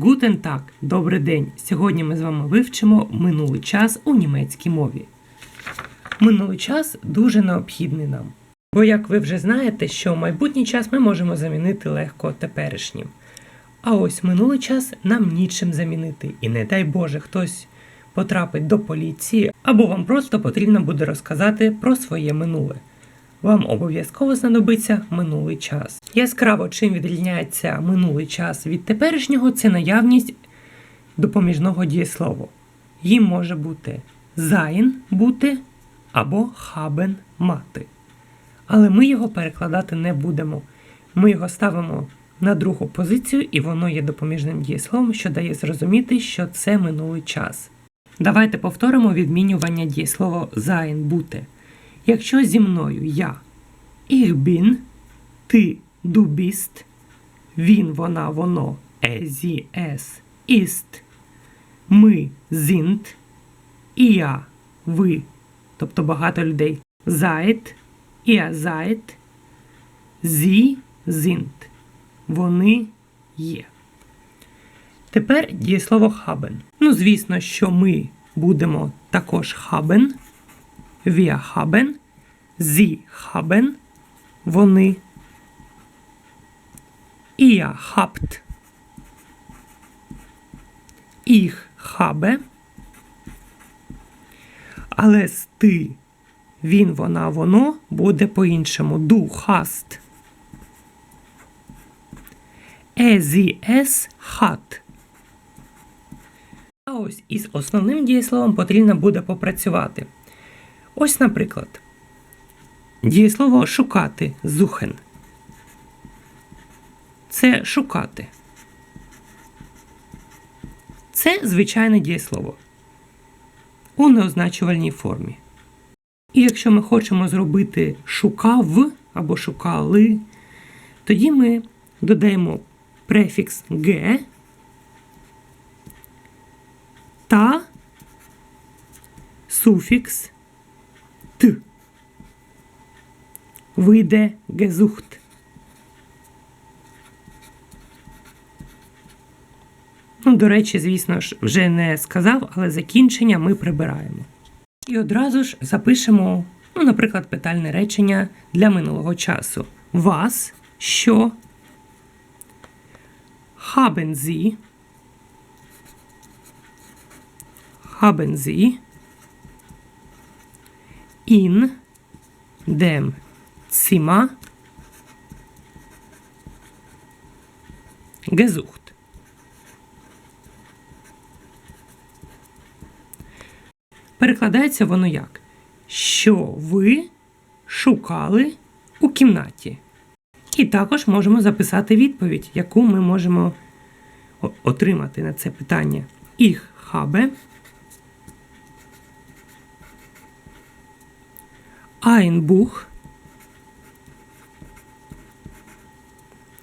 Гутен так, добрий день. Сьогодні ми з вами вивчимо минулий час у німецькій мові. Минулий час дуже необхідний нам. Бо, як ви вже знаєте, що майбутній час ми можемо замінити легко теперішнім. А ось минулий час нам нічим замінити. І не дай Боже, хтось потрапить до поліції, або вам просто потрібно буде розказати про своє минуле. Вам обов'язково знадобиться минулий час. Яскраво чим відрізняється минулий час від теперішнього, це наявність допоміжного дієслова. Їм може бути sein бути або haben мати. Але ми його перекладати не будемо. Ми його ставимо на другу позицію, і воно є допоміжним дієсловом, що дає зрозуміти, що це минулий час. Давайте повторимо відмінювання дієслова sein бути. Якщо зі мною я ich ти bist, він, вона, воно er, sie, es ist, ми sind, і я, ви, тобто багато людей seid, ihr seid, sie sind, вони є. Тепер дієслово haben. Ну, звісно, що ми будемо також haben, wir haben, sie haben, вони. Ihr habt. Ich habe. Але з ти, він, вона, воно буде по-іншому. Du hast. Er, sie, es hat. А ось із основним дієсловом потрібно буде попрацювати. Ось, наприклад, дієслово шукати зухен. Це шукати. Це звичайне дієслово у неозначувальній формі. І якщо ми хочемо зробити шукав або шукали, тоді ми додаємо префікс г та суфікс Вийде гезухт. Ну, до речі, звісно ж, вже не сказав, але закінчення ми прибираємо. І одразу ж запишемо, ну, наприклад, питальне речення для минулого часу. Вас, що Sie, haben Sie in dem Zimmer gesucht. Перекладається воно як? Що ви шукали у кімнаті? І також можемо записати відповідь, яку ми можемо отримати на це питання. Ich habe Buch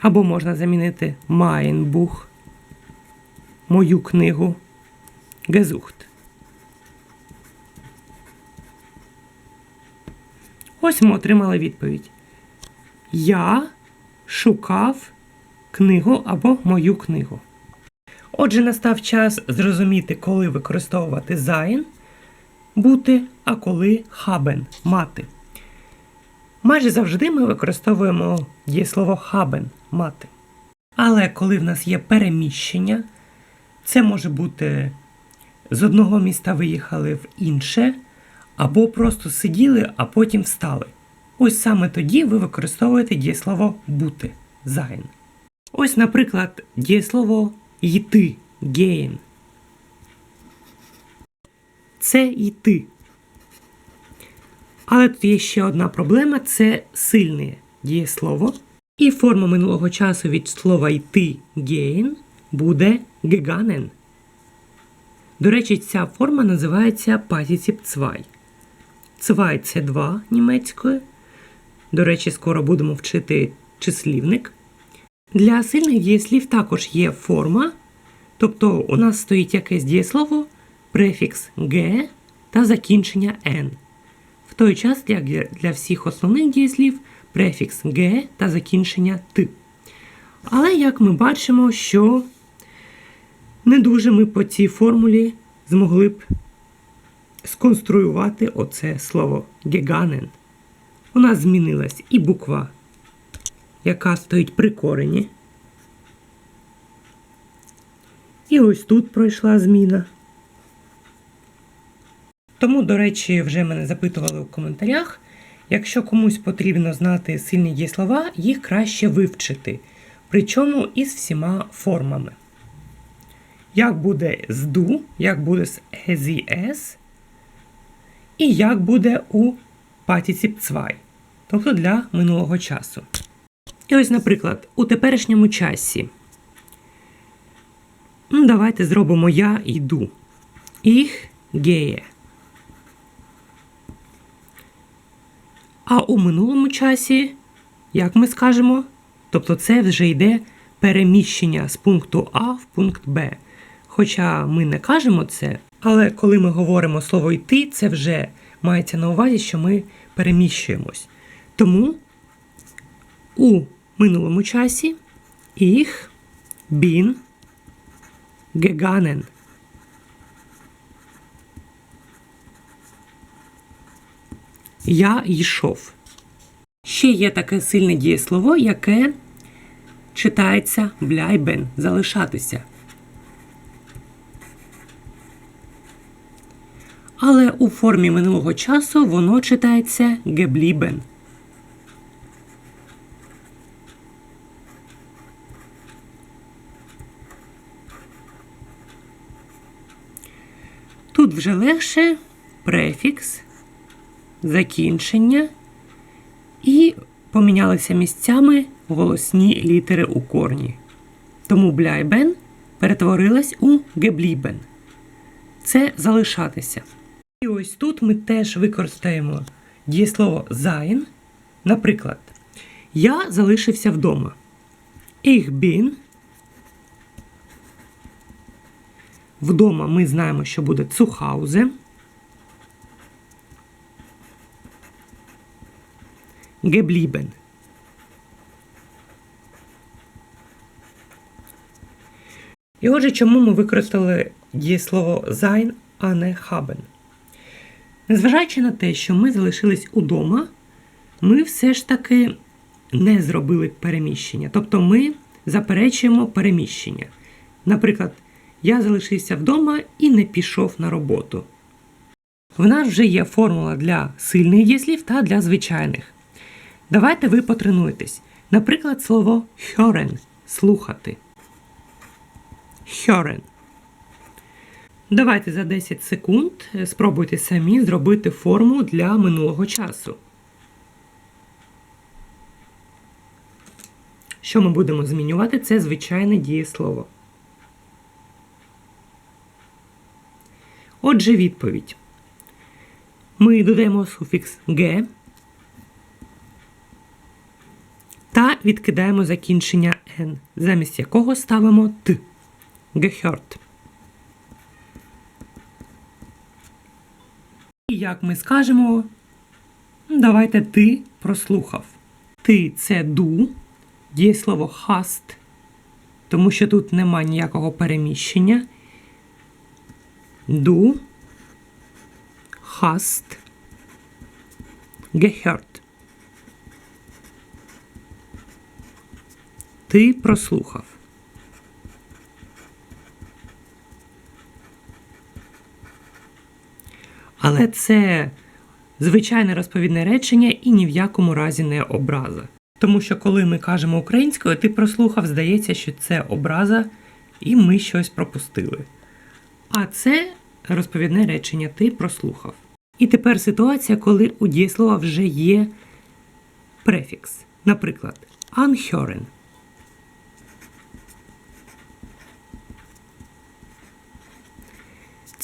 або можна замінити Buch, мою книгу gesucht. Ось ми отримали відповідь. Я шукав книгу або мою книгу. Отже, настав час зрозуміти, коли використовувати sein бути, а коли haben мати. Майже завжди ми використовуємо дієслово haben мати. Але коли в нас є переміщення, це може бути з одного міста виїхали в інше, або просто сиділи, а потім встали. Ось саме тоді ви використовуєте дієслово бути sein. Ось, наприклад, дієслово йти gehen. Це йти. Але тут є ще одна проблема це сильне дієслово. І форма минулого часу від слова йти gehen буде gegangen. До речі, ця форма називається 2. Цвай це два німецькою. До речі, скоро будемо вчити числівник. Для сильних дієслів також є форма. Тобто у нас стоїть якесь дієслово, префікс г та закінчення n. В той час, як для всіх основних дієслів, префікс г та закінчення т. Але як ми бачимо, що Не дуже ми по цій формулі змогли б сконструювати оце слово геганен. У нас змінилась і буква, яка стоїть при корені. І ось тут пройшла зміна. Тому, до речі, вже мене запитували у коментарях. Якщо комусь потрібно знати сильні дієслова, їх краще вивчити, причому із всіма формами. Як буде з ду, як буде з «ес», і як буде у патіціп цвай, тобто для минулого часу. І ось, наприклад, у теперішньому часі. Ну, Давайте зробимо я йду. Ich gehe. А у минулому часі, як ми скажемо, тобто це вже йде переміщення з пункту А в пункт Б. Хоча ми не кажемо це, але коли ми говоримо слово йти, це вже мається на увазі, що ми переміщуємось. Тому у минулому часі ich bin gegangen. Я йшов. Ще є таке сильне дієслово, яке читається bleiben – залишатися. Але у формі минулого часу воно читається geblieben. Тут вже легше префікс, закінчення і помінялися місцями голосні літери у корні. Тому бляйбен перетворилась у геблібен. Це залишатися. І ось тут ми теж використаємо дієслово sein. Наприклад, я залишився вдома. Ich bin. Вдома ми знаємо, що буде zu Hause. Geblieben. І отже, чому ми використали дієслово sein, а не haben? Незважаючи на те, що ми залишились удома, ми все ж таки не зробили переміщення. Тобто ми заперечуємо переміщення. Наприклад, я залишився вдома і не пішов на роботу. В нас вже є формула для сильних дієслів та для звичайних. Давайте ви потренуєтесь. Наприклад, слово hören – слухати. Hören. Давайте за 10 секунд спробуйте самі зробити форму для минулого часу. Що ми будемо змінювати? Це звичайне дієслово. Отже, відповідь. Ми додаємо суфікс ге та відкидаємо закінчення «н», замість якого ставимо т. Gehört. І як ми скажемо, давайте ти прослухав. Ти це ду, дієслово hast, тому що тут нема ніякого переміщення. Du hast gehört. Ти прослухав. Але це звичайне розповідне речення і ні в якому разі не образа. Тому що коли ми кажемо українською, ти прослухав, здається, що це образа, і ми щось пропустили. А це розповідне речення ти прослухав. І тепер ситуація, коли у дієслова вже є префікс. Наприклад, anhören.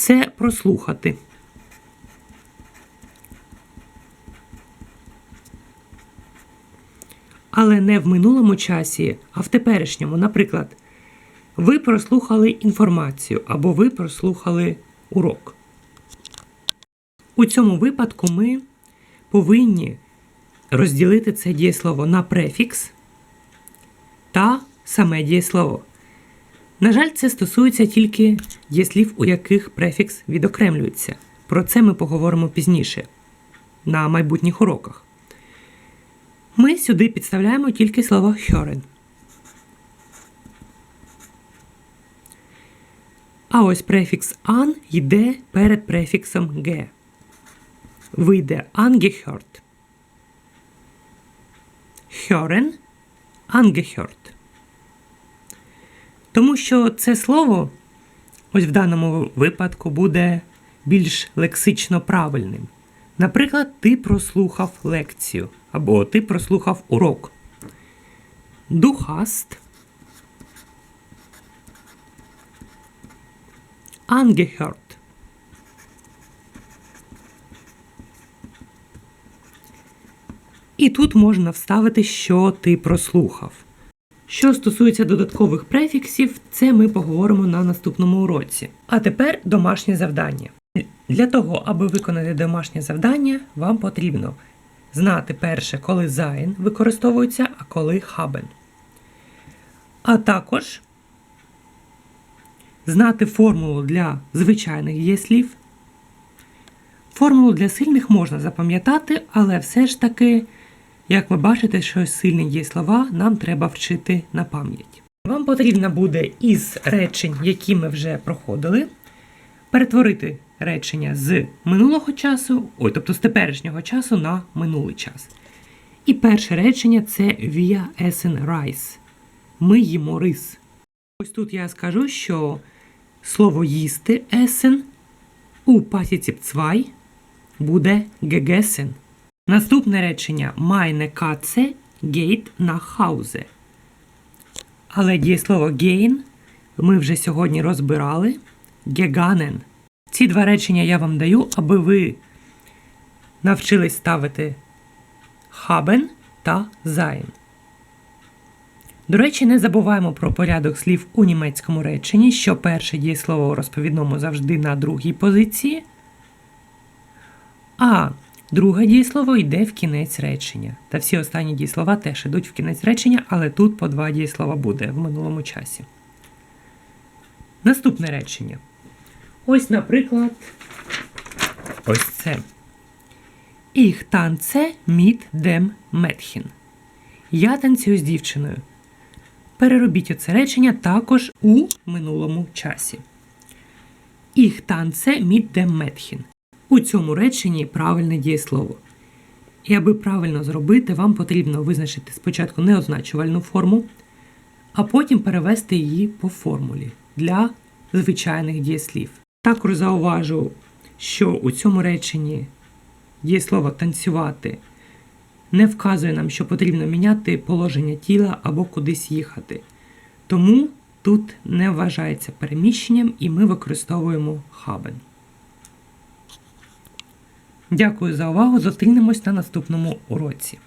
Це прослухати. Але не в минулому часі, а в теперішньому. Наприклад, ви прослухали інформацію або ви прослухали урок. У цьому випадку ми повинні розділити це дієслово на префікс та саме дієслово. На жаль, це стосується тільки дієслів, у яких префікс відокремлюється. Про це ми поговоримо пізніше на майбутніх уроках. Ми сюди підставляємо тільки слово hören. А ось префікс an йде перед префіксом ge. Вийде angehört. Hören angehört. Тому що це слово, ось в даному випадку, буде більш лексично правильним. Наприклад, ти прослухав лекцію або ти прослухав урок. Du hast angehört. І тут можна вставити, що ти прослухав. Що стосується додаткових префіксів, це ми поговоримо на наступному уроці. А тепер домашнє завдання. Для того, аби виконати домашнє завдання, вам потрібно знати перше, коли sein використовується, а коли haben. А також знати формулу для звичайних дієслів. Формулу для сильних можна запам'ятати, але все ж таки, як ви бачите, що сильні дієслова нам треба вчити на пам'ять. Вам потрібно буде із речень, які ми вже проходили, перетворити речення з минулого часу, ой, тобто з теперішнього часу на минулий час. І перше речення це via essen Reis. Ми їмо рис. Ось тут я скажу, що слово їсти essen у пасіці 2 буде gegessen. Наступне речення meine Katze geht nach Hause. Але дієслово gehen ми вже сьогодні розбирали gegangen. Ці два речення я вам даю, аби ви навчились ставити haben та sein. До речі, не забуваємо про порядок слів у німецькому реченні, що перше дієслово у розповідному завжди на другій позиції, а друге дієслово йде в кінець речення. Та всі останні дієслова теж йдуть в кінець речення, але тут по два дієслова буде в минулому часі. Наступне речення. Ось, наприклад, ось це. Ich tanze mit dem Mädchen. Я танцюю з дівчиною. Переробіть оце речення також у минулому часі. Ich tanze mit dem Mädchen. У цьому реченні правильне дієслово. І аби правильно зробити, вам потрібно визначити спочатку неозначувальну форму, а потім перевести її по формулі для звичайних дієслів. Також зауважу, що у цьому реченні дієслово танцювати не вказує нам, що потрібно міняти положення тіла або кудись їхати. Тому тут не вважається переміщенням і ми використовуємо haben. Дякую за увагу. Зустрінемось на наступному уроці.